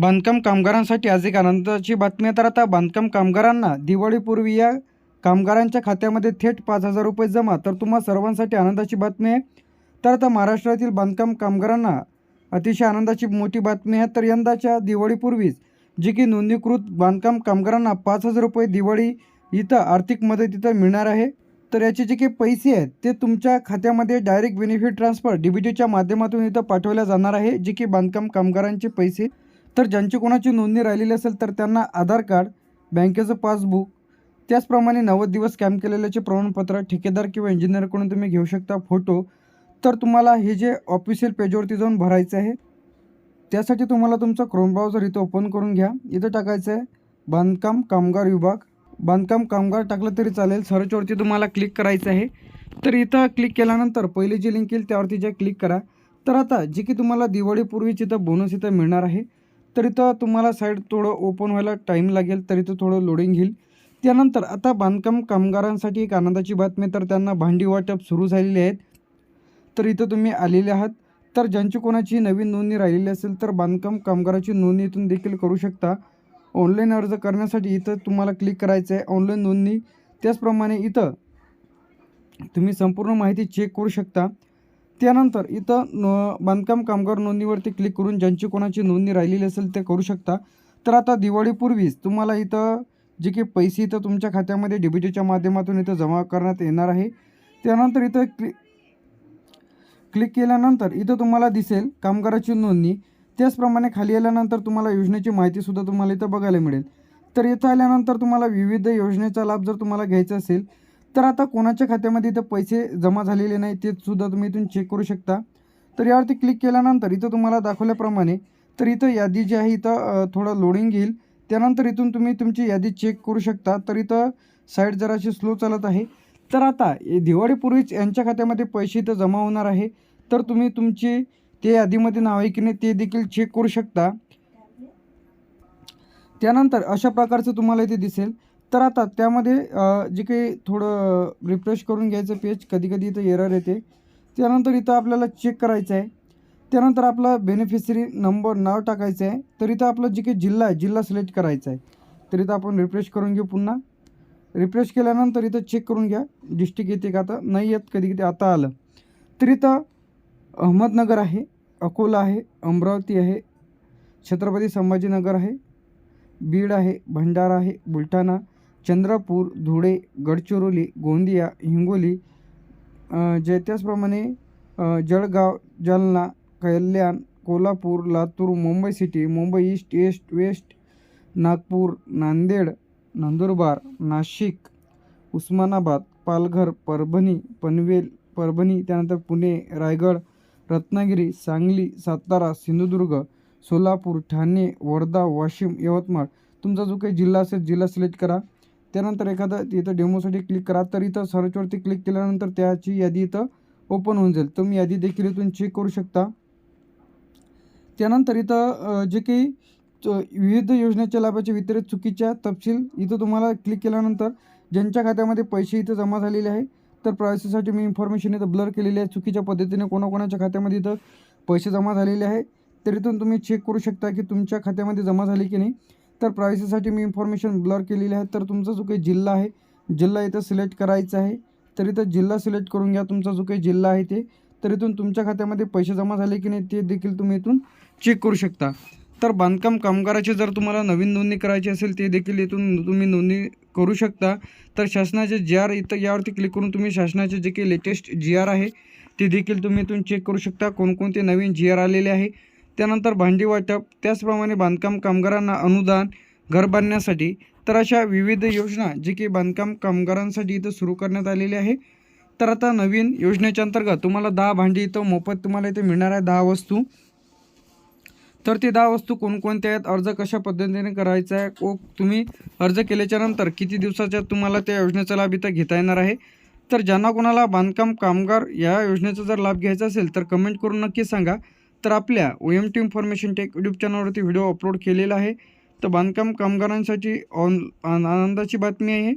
बांधकाम कामगारांसाठी आज एक आनंदाची बातमी आहे. तर आता बांधकाम कामगारांना दिवाळीपूर्वी या कामगारांच्या खात्यामध्ये थेट पाच हजार रुपये जमा. तर तुम्हा सर्वांसाठी आनंदाची बातमी आहे. तर आता महाराष्ट्रातील बांधकाम कामगारांना अतिशय आनंदाची मोठी बातमी आहे. तर यंदाच्या दिवाळीपूर्वीच जी की नोंदणीकृत बांधकाम कामगारांना पाच हजार रुपये दिवाळी इथं आर्थिक मदत इथं मिळणार आहे. तर याचे जे काही पैसे आहेत ते तुमच्या खात्यामध्ये direct benefit transfer D B टीच्या माध्यमातून इथं पाठवल्या जाणार आहे. जे की बांधकाम कामगारांचे पैसे तर ज्यांची कोणाची नोंदणी राहिलेली असेल तर त्यांना आधार कार्ड बँकेचं पासबुक त्याचप्रमाणे नव्वद दिवस कॅम्प केलेल्याचे प्रमाणपत्र ठेकेदार किंवा इंजिनियरकडून तुम्ही घेऊ शकता फोटो. तर तुम्हाला हे जे ऑफिशियल पेजवरती जाऊन भरायचं आहे त्यासाठी तुम्हाला तुमचा क्रोम ब्राउझर इथं ओपन करून घ्या. इथं टाकायचं आहे बांधकाम कामगार विभाग. बांधकाम कामगार टाकलं तरी चालेल. सर्चवरती तुम्हाला क्लिक करायचं आहे. तर इथं क्लिक केल्यानंतर पहिली जी लिंक येईल त्यावरती जे क्लिक करा. तर आता जे की तुम्हाला दिवाळीपूर्वीच इथं बोनस इथं मिळणार आहे. तर इथं तुम्हाला साईड थोडं ओपन व्हायला टाईम लागेल तर इथं थोडं लोडिंग घेईल. त्यानंतर आता बांधकाम कामगारांसाठी एक आनंदाची बातमी तर त्यांना भांडी वाटप सुरू झालेली आहेत. तर इथं तुम्ही आलेले आहात. तर ज्यांची कोणाची नवीन नोंदणी राहिलेली असेल तर बांधकाम कामगाराची नोंदणी इथून देखील करू शकता. ऑनलाईन अर्ज करण्यासाठी इथं तुम्हाला क्लिक करायचं आहे ऑनलाईन नोंदणी. त्याचप्रमाणे इथं तुम्ही संपूर्ण माहिती चेक करू शकता. त्यानंतर इथं न बांधकाम कामगार नोंदणीवरती क्लिक करून ज्यांची कोणाची नोंदणी राहिलेली असेल ते करू शकता. तर आता दिवाळीपूर्वीच तुम्हाला इथं जे काही पैसे इथं तुमच्या खात्यामध्ये डीबीटीच्या माध्यमातून इथं जमा करण्यात येणार आहे. त्यानंतर इथं क्लि क्लिक केल्यानंतर इथं तुम्हाला दिसेल कामगाराची नोंदणी. त्याचप्रमाणे खाली आल्यानंतर तुम्हाला योजनेची माहितीसुद्धा तुम्हाला इथं बघायला मिळेल. तर इथं आल्यानंतर तुम्हाला विविध योजनेचा लाभ जर तुम्हाला घ्यायचा असेल तर आता कोणाच्या खात्यामध्ये इथं पैसे जमा झालेले नाही ते सुद्धा तुम्ही इथून चेक करू शकता. तर यावरती क्लिक केल्यानंतर इथं तुम्हाला दाखवल्याप्रमाणे तर इथं यादी जी आहे इथं थोडं लोडिंग घेईल. त्यानंतर इथून तुम्ही तुमची यादी चेक करू शकता. तर इथं साईड जराशी स्लो चालत आहे. तर आता दिवाळीपूर्वीच यांच्या खात्यामध्ये पैसे इथं जमा होणार आहे. तर तुम्ही तुमची ते यादीमध्ये नाव आहे की नाही ते देखील चेक करू शकता. त्यानंतर अशा प्रकारचं तुम्हाला इथे दिसेल. तर आता त्यामध्ये जे काही थोडं रिफ्रेश करून घ्यायचं पेज कधी कधी इथं एरर येते. त्यानंतर इथं आपल्याला चेक करायचं आहे. त्यानंतर आपला बेनिफिशरी नंबर नाव टाकायचं आहे. तर इथं आपलं जे काही जिल्हा आहे जिल्हा सिलेक्ट करायचा आहे. तर इथं आपण रिफ्रेश करून घेऊ पुन्हा. रिफ्रेश केल्यानंतर इथं चेक करून घ्या. डिस्ट्रिक्ट येते का आता? नाही येत. कधी कधी आता आलं. तर इथं अहमदनगर आहे अकोला आहे अमरावती आहे छत्रपती संभाजीनगर आहे बीड आहे भंडारा आहे बुलढाणा चंद्रपूर धुळे गडचिरोली गोंदिया हिंगोली जे त्याचप्रमाणे Jalgaon Jalna Kalyan Kolhapur Latur Mumbai city Mumbai east east west Nagpur Nanded Nandurbar Nashik Osmanabad Palghar Parbhani Panvel Parbhani त्यानंतर पुणे रायगड रत्नागिरी सांगली सातारा सिंधुदुर्ग सोलापूर ठाणे वर्धा वाशिम यवतमाळ. तुमचा जो काही जिल्हा असेल जिल्हा सिलेक्ट करा. त्यानंतर एखादा इथं डेमोसाठी क्लिक करा. तर इथं सर्चवरती क्लिक केल्यानंतर त्याची यादी इथं ओपन होऊन जाईल. तुम्ही यादी देखील इथून चेक करू शकता. त्यानंतर इथं जे काही च- विविध योजनेच्या लाभाचे वितरित चुकीच्या तपशील इथं तुम्हाला क्लिक केल्यानंतर ज्यांच्या खात्यामध्ये पैसे इथं जमा झालेले आहे तर प्रायव्हसीसाठी मी इन्फॉर्मेशन इथं ब्लर केलेली आहे. चुकीच्या पद्धतीने कोणाकोणाच्या खात्यामध्ये इथं पैसे जमा झालेले आहे तर इथून तुम्ही चेक करू शकता की तुमच्या खात्यामध्ये जमा झाले की नाही. तर प्रायव्हसीसाठी मी इन्फॉर्मेशन ब्लर केलेली आहे. तर तुमचा जो काही जिल्हा आहे जिल्हा इथं सिलेक्ट करायचा आहे. तर इथं जिल्हा सिलेक्ट करून घ्या. तुमचा जो काही जिल्हा आहे ते. तर इथून तुमच्या खात्यामध्ये पैसे जमा झाले की नाही ते देखील तुम्ही इथून चेक करू शकता. तर बांधकाम कामगाराची जर तुम्हाला नवीन नोंदणी करायची असेल ते देखील इथून तुम्ही नोंदणी करू शकता. तर शासनाचे जी आर इथं यावरती क्लिक करून तुम्ही शासनाचे जे काही लेटेस्ट जी आर आहे ते देखील तुम्ही इथून चेक करू शकता. कोणकोणते नवीन जी आर आलेले आहे. त्यानंतर भांडी वाटप त्याचप्रमाणे बांधकाम कामगारांना अनुदान घर बांधण्यासाठी तर अशा विविध योजना जे की बांधकाम कामगारांसाठी इथं सुरू करण्यात आलेली आहे. तर आता नवीन योजनेच्या अंतर्गत तुम्हाला दहा भांडी इथं मोफत तुम्हाला इथे मिळणार आहे दहा वस्तू. तर ते दहा वस्तू कोणकोणत्या आहेत अर्ज कशा पद्धतीने करायचा आहे व तुम्ही अर्ज केल्याच्यानंतर किती दिवसाच्या तुम्हाला त्या योजनेचा लाभ इथं घेता येणार आहे. तर ज्यांना कोणाला बांधकाम कामगार या योजनेचा जर लाभ घ्यायचा असेल तर कमेंट करून नक्की सांगा. तर आपल्या O M T information tech YouTube चॅनलवरती व्हिडिओ अपलोड केलेला आहे. तर बांधकाम कामगारांसाठी ऑन आनंदाची बातमी आहे.